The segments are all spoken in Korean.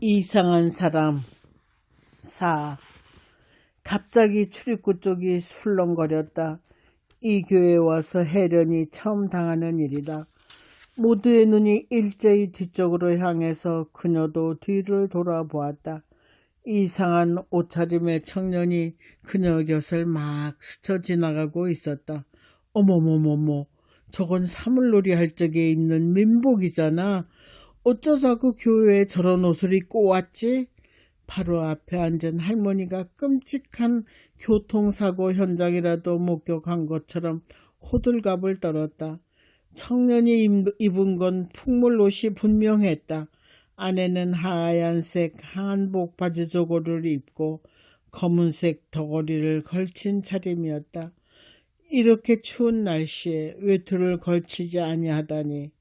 이상한 사람 4. 갑자기 출입구 쪽이 술렁거렸다. 이 교회에 와서 해련이 처음 당하는 일이다. 모두의 눈이 일제히 뒤쪽으로 향해서 그녀도 뒤를 돌아보았다. 이상한 옷차림의 청년이 그녀 곁을 막 스쳐 지나가고 있었다. 어머머머머, 저건 사물놀이 할 적에 입는 민복이잖아. 어쩌자고 교회에 저런 옷을 입고 왔지? 바로 앞에 앉은 할머니가 끔찍한 교통사고 현장이라도 목격한 것처럼 호들갑을 떨었다. 청년이 입- 입은 건 풍물 옷이 분명했다. 아내는 하얀색 한복 바지 저고를 입고 검은색 덩어리를 걸친 차림이었다. 이렇게 추운 날씨에 외투를 걸치지 아니하다니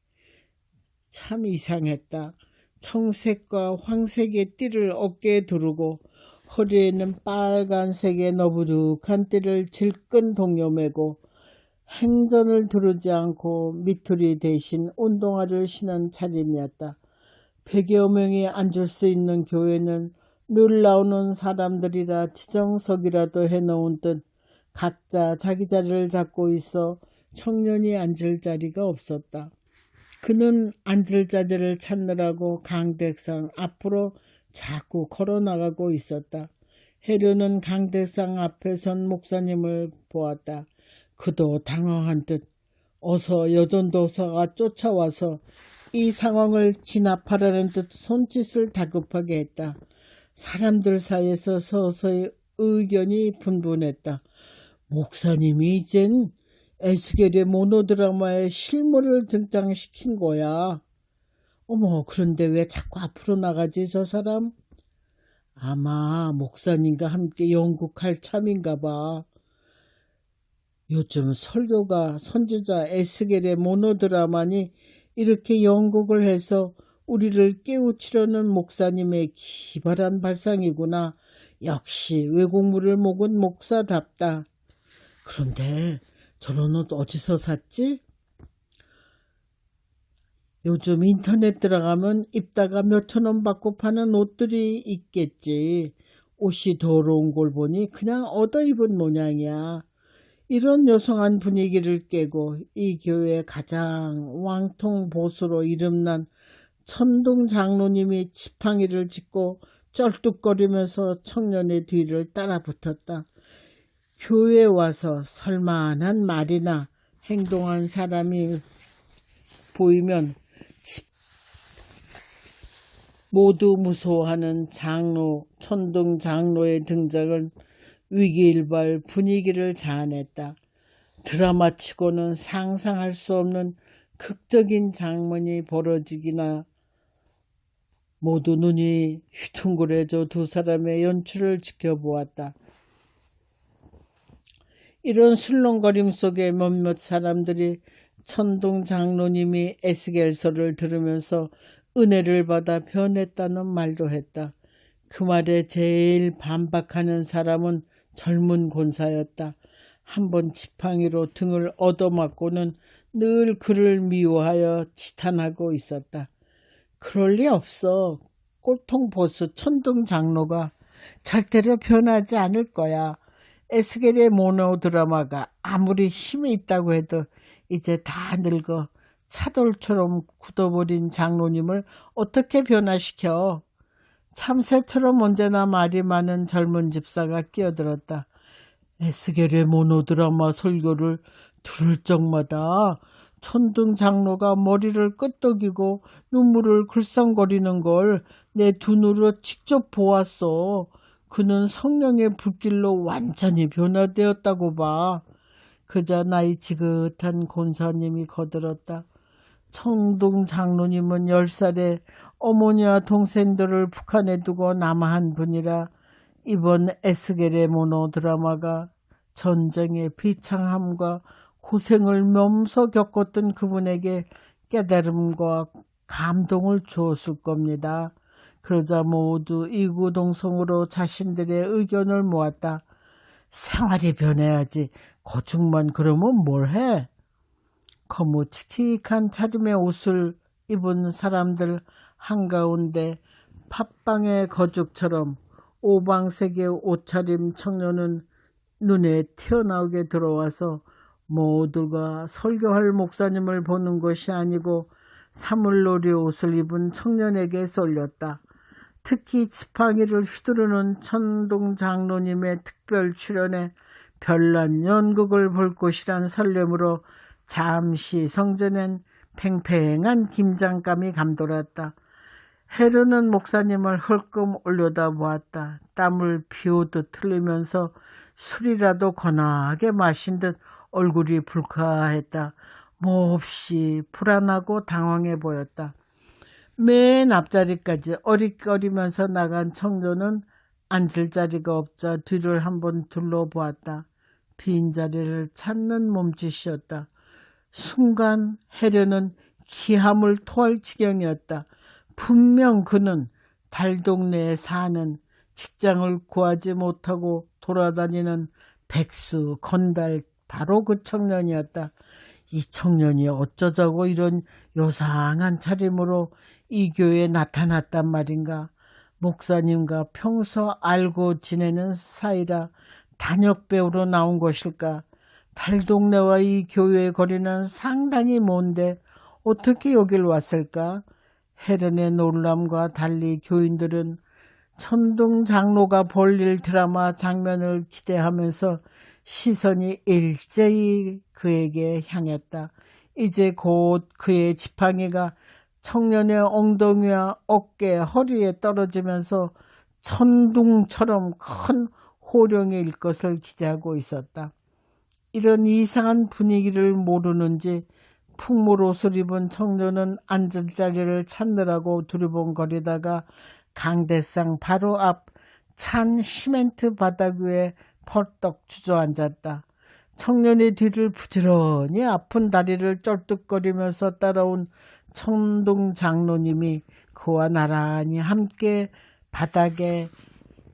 참 이상했다. 청색과 황색의 띠를 어깨에 두르고 허리에는 빨간색의 너부룩한 띠를 질끈 동여매고 행전을 두르지 않고 미투리 대신 운동화를 신은 차림이었다. 백여 명이 앉을 수 있는 교회는 늘 나오는 사람들이라 지정석이라도 해놓은 듯 각자 자기 자리를 잡고 있어 청년이 앉을 자리가 없었다. 그는 앉을 자리를 찾느라고 강대상 앞으로 자꾸 걸어 나가고 있었다. 해류는 강대상 앞에 선 목사님을 보았다. 그도 당황한 듯 어서 여전도사가 쫓아와서 이 상황을 진압하라는 듯 손짓을 다급하게 했다. 사람들 사이에서 서서히 의견이 분분했다. 목사님이 이젠 에스겔의 모노드라마에 실물을 등장시킨 거야. 어머, 그런데 왜 자꾸 앞으로 나가지, 저 사람? 아마 목사님과 함께 영국할 참인가 봐. 요즘 설교가 선지자 에스겔의 모노드라마니 이렇게 연극을 해서 우리를 깨우치려는 목사님의 기발한 발상이구나. 역시 외국물을 먹은 목사답다. 그런데 저런 옷 어디서 샀지? 요즘 인터넷 들어가면 입다가 몇천 원 받고 파는 옷들이 있겠지. 옷이 더러운 걸 보니 그냥 얻어 입은 모양이야. 이런 요성한 분위기를 깨고 이 교회 가장 왕통 보수로 이름난 천둥 장로님이 지팡이를 짚고 쩔뚝거리면서 청년의 뒤를 따라 붙었다. 교회에 와서 설만한 말이나 행동한 사람이 보이면 집- 모두 무서워하는 장로, 천둥 장로의 등장은 위기일발 분위기를 자아냈다. 드라마치고는 상상할 수 없는 극적인 장면이 벌어지기나 모두 눈이 휘둥그레져 두 사람의 연출을 지켜보았다. 이런 술렁거림 속에 몇몇 사람들이 천둥 장로님이 에스겔서를 들으면서 은혜를 받아 변했다는 말도 했다. 그 말에 제일 반박하는 사람은 젊은 권사였다. 한 번 지팡이로 등을 얻어맞고는 늘 그를 미워하여 지탄하고 있었다. 그럴 리 없어. 꼴통 보스 천둥 장로가 절대로 변하지 않을 거야. 에스겔의 모노 드라마가 아무리 힘이 있다고 해도 이제 다 늙어 차돌처럼 굳어버린 장로님을 어떻게 변화시켜? 참새처럼 언제나 말이 많은 젊은 집사가 끼어들었다. 에스겔의 모노드라마 설교를 들을 적마다 천둥 장로가 머리를 끄덕이고 눈물을 글썽거리는 걸 내 두 눈으로 직접 보았어. 그는 성령의 불길로 완전히 변화되었다고 봐. 그자 나이 지긋한 권사님이 거들었다. 청동 장로님은 열 살에 어머니와 동생들을 북한에 두고 남아한 분이라 이번 에스겔의 모노 드라마가 전쟁의 비창함과 고생을 멈서 겪었던 그분에게 깨달음과 감동을 주었을 겁니다. 그러자 모두 이구동성으로 자신들의 의견을 모았다. 생활이 변해야지 거죽만 그러면 뭘 해? 거무 칙칙한 차림의 옷을 입은 사람들 한가운데 팥방의 거죽처럼 오방색의 옷차림 청년은 눈에 튀어나오게 들어와서 모두가 설교할 목사님을 보는 것이 아니고 사물놀이 옷을 입은 청년에게 쏠렸다. 특히 지팡이를 휘두르는 천동 장로님의 특별 출연에 별난 연극을 볼 것이란 설렘으로 잠시 성전엔 팽팽한 긴장감이 감돌았다. 헤르는 목사님을 헐끔 올려다 보았다. 땀을 비오듯 흘리면서 술이라도 거나하게 마신 듯 얼굴이 불카했다. 몹시 불안하고 당황해 보였다. 맨 앞자리까지 어리꺼리면서 나간 청년은 앉을 자리가 없자 뒤를 한번 둘러보았다. 빈 자리를 찾는 몸짓이었다. 순간 해려는 기함을 토할 지경이었다. 분명 그는 달동네에 사는 직장을 구하지 못하고 돌아다니는 백수 건달 바로 그 청년이었다. 이 청년이 어쩌자고 이런 요상한 차림으로 이 교회에 나타났단 말인가. 목사님과 평소 알고 지내는 사이라 단역 배우로 나온 것일까. 달동네와 이 교회의 거리는 상당히 먼데 어떻게 여길 왔을까? 헤렌의 놀람과 달리 교인들은 천둥 장로가 벌릴 드라마 장면을 기대하면서 시선이 일제히 그에게 향했다. 이제 곧 그의 지팡이가 청년의 엉덩이와 어깨, 허리에 떨어지면서 천둥처럼 큰 호령일 것을 기대하고 있었다. 이런 이상한 분위기를 모르는지 풍물 옷을 입은 청년은 앉을 자리를 찾느라고 두리번거리다가 강대상 바로 앞 찬 시멘트 바닥 위에 펄떡 주저앉았다. 청년의 뒤를 부지런히 아픈 다리를 쩔뚝거리면서 따라온 청동 장로님이 그와 나란히 함께 바닥에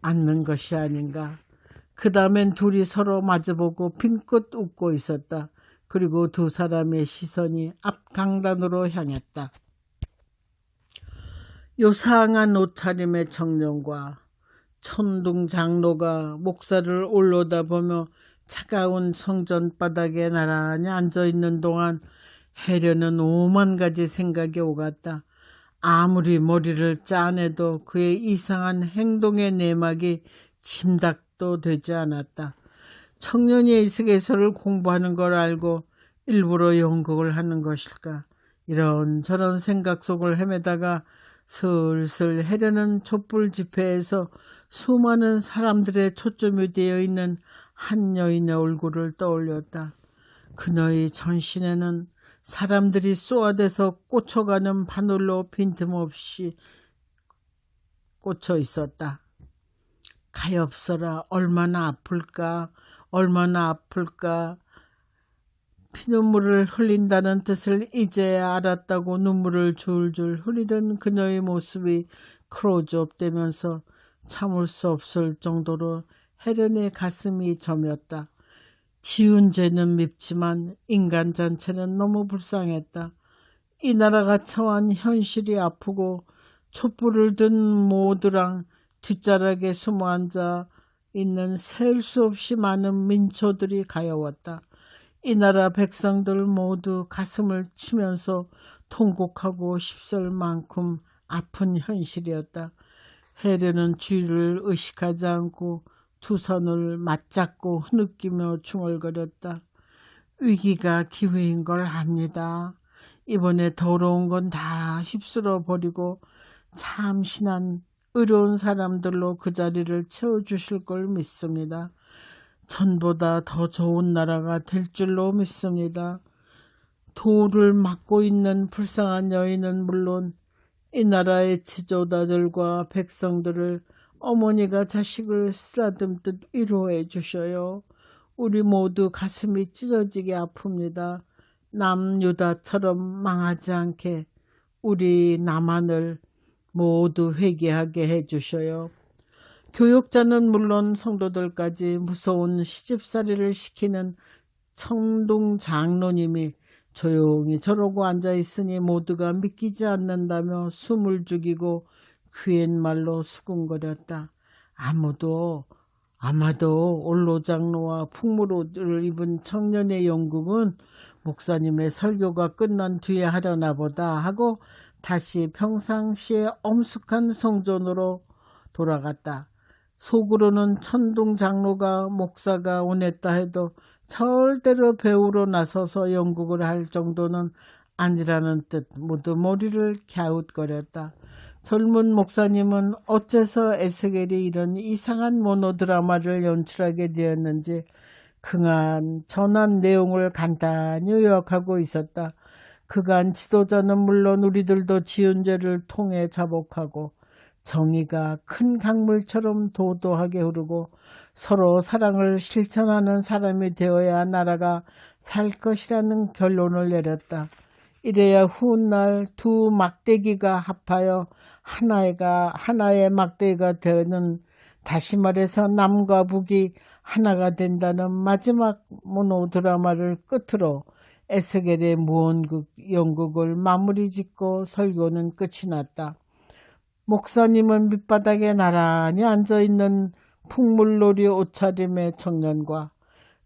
앉는 것이 아닌가. 그 다음엔 둘이 서로 마주보고 빙긋 웃고 있었다. 그리고 두 사람의 시선이 앞 강단으로 향했다. 요상한 옷차림의 청년과 천둥 장로가 목사를 올려다보며 차가운 성전 바닥에 나란히 앉아 있는 동안 해려는 오만 가지 생각이 오갔다. 아무리 머리를 짜내도 그의 이상한 행동의 내막이 짐작도 되지 않았다. 청년이 에스게서를 공부하는 걸 알고 일부러 연극을 하는 것일까? 이런 저런 생각 속을 헤매다가 슬슬 해려는 촛불 집회에서 수많은 사람들의 초점이 되어 있는 한 여인의 얼굴을 떠올렸다. 그녀의 전신에는 사람들이 쏘아대서 꽂혀가는 바늘로 빈틈없이 꽂혀 있었다. 가엾어라 얼마나 아플까 얼마나 아플까 피눈물을 흘린다는 뜻을 이제야 알았다고 눈물을 줄줄 흘리던 그녀의 모습이 크로즈업되면서 참을 수 없을 정도로 헬렌의 가슴이 저몄다. 지은 죄는 밉지만 인간 전체는 너무 불쌍했다. 이 나라가 처한 현실이 아프고 촛불을 든 모두랑 뒷자락에 숨어 앉아 있는 셀 수 없이 많은 민초들이 가여웠다. 이 나라 백성들 모두 가슴을 치면서 통곡하고 싶을 만큼 아픈 현실이었다. 해려는 주위를 의식하지 않고 두 손을 맞잡고 흐느끼며 중얼거렸다. 위기가 기회인 걸 압니다. 이번에 더러운 건 다 휩쓸어 버리고 참신한 의로운 사람들로 그 자리를 채워주실 걸 믿습니다. 전보다 더 좋은 나라가 될 줄로 믿습니다. 도를 막고 있는 불쌍한 여인은 물론 이 나라의 지도자들과 백성들을 어머니가 자식을 쓰다듬듯 위로해 주셔요. 우리 모두 가슴이 찢어지게 아픕니다. 남유다처럼 망하지 않게 우리 남한을 모두 회개하게 해 주셔요. 교육자는 물론 성도들까지 무서운 시집살이를 시키는 청동 장로님이 조용히 저러고 앉아 있으니 모두가 믿기지 않는다며 숨을 죽이고 그 옛말로 수군거렸다. 아무도 아마도 올로장로와 풍무로를 입은 청년의 영국은 목사님의 설교가 끝난 뒤에 하려나 보다 하고 다시 평상시에 엄숙한 성전으로 돌아갔다. 속으로는 천둥 장로가 목사가 원했다 해도 절대로 배우러 나서서 연극을 할 정도는 아니라는 듯 모두 머리를 갸웃거렸다. 젊은 목사님은 어째서 에스겔이 이런 이상한 모노드라마를 연출하게 되었는지 그간 전한 내용을 간단히 요약하고 있었다. 그간 지도자는 물론 우리들도 지은 죄를 통해 자복하고 정의가 큰 강물처럼 도도하게 흐르고 서로 사랑을 실천하는 사람이 되어야 나라가 살 것이라는 결론을 내렸다. 이래야 훗날 두 막대기가 합하여 하나가 하나의 막대기가 되는 다시 말해서 남과 북이 하나가 된다는 마지막 모노 드라마를 끝으로 에스겔의 무언극 연극을 마무리 짓고 설교는 끝이 났다. 목사님은 밑바닥에 나란히 앉아있는 풍물놀이 옷차림의 청년과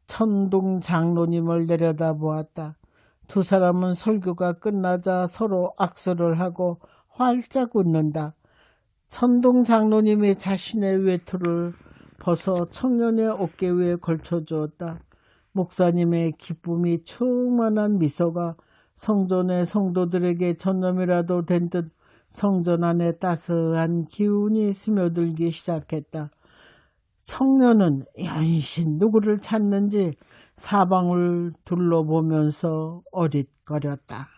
천둥 장로님을 내려다보았다. 두 사람은 설교가 끝나자 서로 악수를 하고 활짝 웃는다. 천동 장로님이 자신의 외투를 벗어 청년의 어깨 위에 걸쳐 주었다. 목사님의 기쁨이 충만한 미소가 성전의 성도들에게 전념이라도 된 듯 성전 안에 따스한 기운이 스며들기 시작했다. 청년은 연신 누구를 찾는지 사방을 둘러보면서 어릿거렸다.